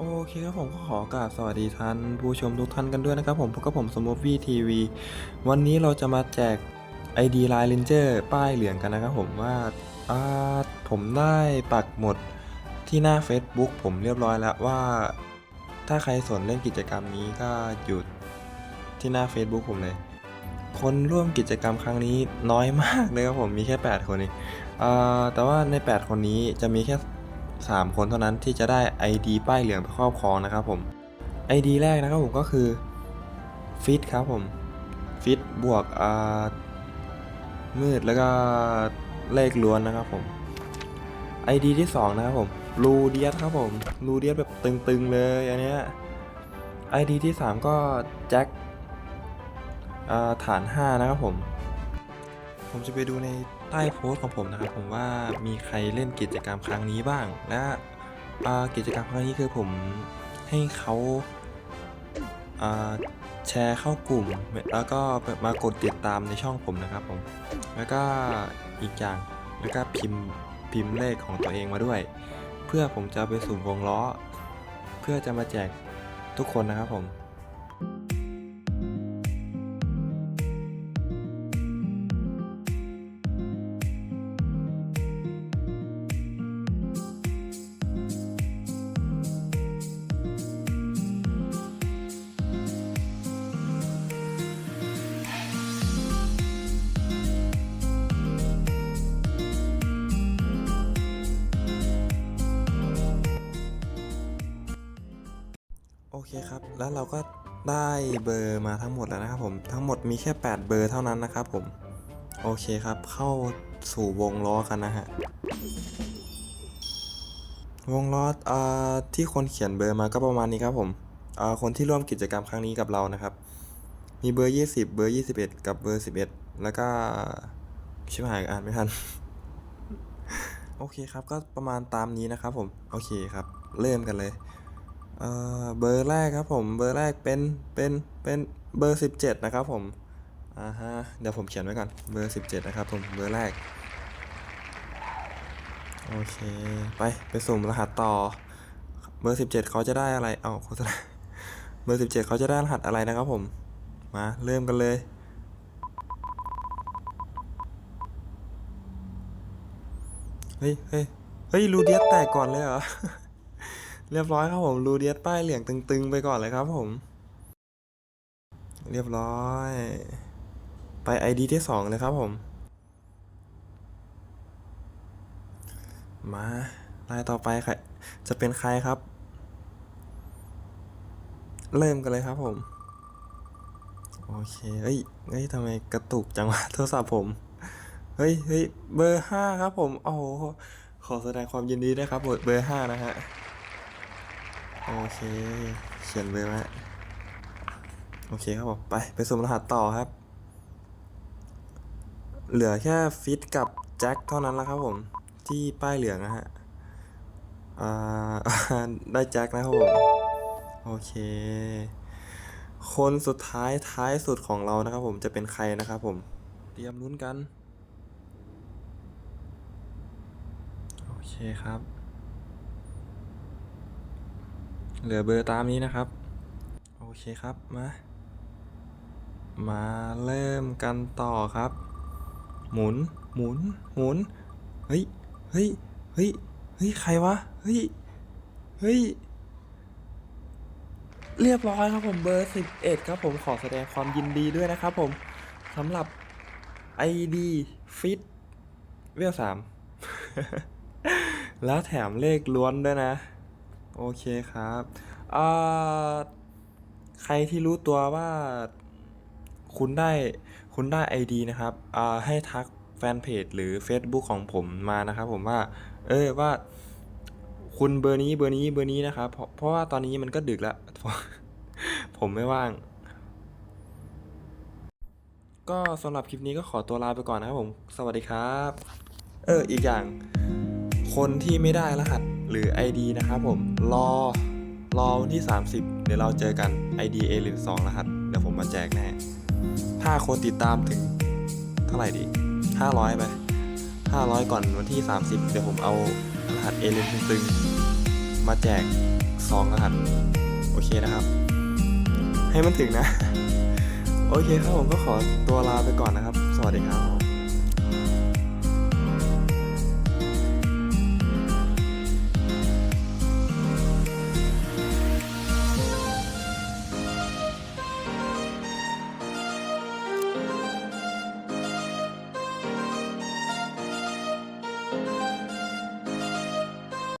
โอเคครับผมก็ขอกราบสวัสดีท่านผู้ชมทุกท่านกันด้วยนะครับผมพบกับผมสมูฟวี่ทีวีวันนี้เราจะมาแจก ID Line Ranger ป้ายเหลืองกันนะครับผมว่าอ่าผมได้ปักหมดที่หน้า Facebook ผมเรียบร้อยแล้วว่า ถ้าใครสนเล่นกิจกรรมนี้ก็หยุดที่หน้า Facebook ผมเลย คนร่วมกิจกรรมครั้งนี้น้อยมากเลยครับผมมีแค่ 8 คนเองอ่าแต่ว่าใน 8 คนนี้จะมีแค่ 3 คนเท่านั้นที่จะได้ ID ป้ายเหลืองไปครอบครองนะครับผม ID แรกนะครับผมก็คือฟิตครับผมฟิตบวกอ่ามืดแล้วก็เลขล้วนนะครับผม ID ที่ 2 นะครับผมลูเดียสครับผมลูเดียสแบบตึงๆเลยอันเนี้ย ID ที่ 3 ก็แจ็คอ่าฐาน 5 นะครับผม ผมจะไปดูใน ใต้โพสต์ของผมนะครับผมว่ามีใครเล่นกิจกรรมครั้งนี้บ้าง และกิจกรรมครั้งนี้คือผมให้เขาแชร์เข้ากลุ่ม แล้วก็มากดติดตามในช่องผมนะครับผม แล้วก็อีกอย่างแล้วก็พิมพ์พิมพ์เลขของตัวเองมาด้วย เพื่อผมจะไปสุ่มวงล้อ เพื่อจะมาแจกทุกคนนะครับผม โอเคครับ แล้วเราก็ได้เบอร์มาทั้งหมดแล้วนะครับผม ทั้งหมดมีแค่ 8 เบอร์เท่านั้นนะครับผม โอเคครับ เข้าสู่วงล้อกันนะฮะ วงล้ออ่าที่คนเขียนเบอร์มาก็ประมาณนี้ครับผมอ่าคนที่ร่วมกิจกรรมครั้งนี้กับเรานะครับ มีเบอร์ 20 เบอร์ 21 กับเบอร์ 11 แล้วก็ชิบหายอ่านไม่ทัน โอเคครับ ก็ประมาณตามนี้นะครับผม โอเคครับ เริ่มกันเลย เอ่อเบอร์แรกครับผมเบอร์แรกเป็นเป็นเป็นเบอร์ 17 นะครับผมอ่าฮะเดี๋ยวผมเขียนไว้ก่อนเบอร์ 17 นะครับผมเบอร์แรกโอเคไปไปสุ่มรหัสต่อเบอร์ 17 เขาจะได้อะไรเอาโฆษณาเบอร์ 17 เขาจะได้รหัสอะไรนะครับผมมาเริ่มกันเลยเฮ้ยเฮ้ยเฮ้ยรูเดียสแตกก่อนเลยเหรอ เรียบร้อยครับผมรูเดียสป้ายเหลืองตึง ๆ ไปก่อนเลยครับผม เรียบร้อย ไป ID ที่สองเลยครับผม มาลายต่อไปใครจะเป็นใครครับ เริ่มกันเลยครับผม โอเคเฮ้ยเฮ้ยทำไมกระตุกจังวะโทรศัพท์ผม เฮ้ยเฮ้ยเบอร์ห้าครับผม โอ้โห ขอแสดงความยินดีด้วยครับเบอร์ห้านะฮะ โอเค เขียนเบอร์ไว้โอเคครับผมไป ไปสุ่มรหัสต่อครับ เหลือแค่ฟิตกับแจ็คเท่านั้นแล้วครับผม ที่ป้ายเหลืองนะฮะได้แจ็คนะครับผม โอเค คนสุดท้ายท้ายสุดของเรานะครับผมจะเป็นใครนะครับผม เตรียมลุ้นกัน โอเคครับ เหลือเบอร์ตามนี้นะครับ โอเคครับมา มาเริ่มกันต่อครับ หมุนหมุนหมุนเฮ้ยเฮ้ยเฮ้ยเฮ้ยใครวะเฮ้ยเฮ้ยเรียบร้อยครับผมเบอร์ 11 ครับผมขอแสดงความยินดีด้วยนะครับผมสำหรับ ID Fit เวลสามแล้วแถมเลขล้วนด้วยนะ โอเคครับอ่าใครที่รู้ตัวว่าคุณได้คุณได้ ID นะครับอ่าให้ทักแฟนเพจหรือ Facebook ของผมมานะครับผมว่า เออว่า คุณเบอร์นี้เบอร์นี้เบอร์นี้นะครับ เพราะเพราะว่าตอนนี้มันก็ดึกแล้วผมไม่ว่าง ก็สำหรับคลิปนี้ก็ขอตัวลาไปก่อนนะครับผม สวัสดีครับ เอออีกอย่าง คนที่ไม่ได้รหัส หรือ ID นะครับผม รอ รอวันที่ 30 เดี๋ยวเราเจอกัน ID A 1 2รหัส เดี๋ยวผมมาแจกแน่ ถ้าคนติดตามถึงเท่าไหร่ดี 500ไป500 ก่อนวันที่ 30 เดี๋ยวผมเอารหัส A 1ตึงมาแจกสองรหัส โอเคนะครับ ให้มันถึงนะ โอเคครับผมก็ขอตัวลาไปก่อนนะครับ สวัสดีครับ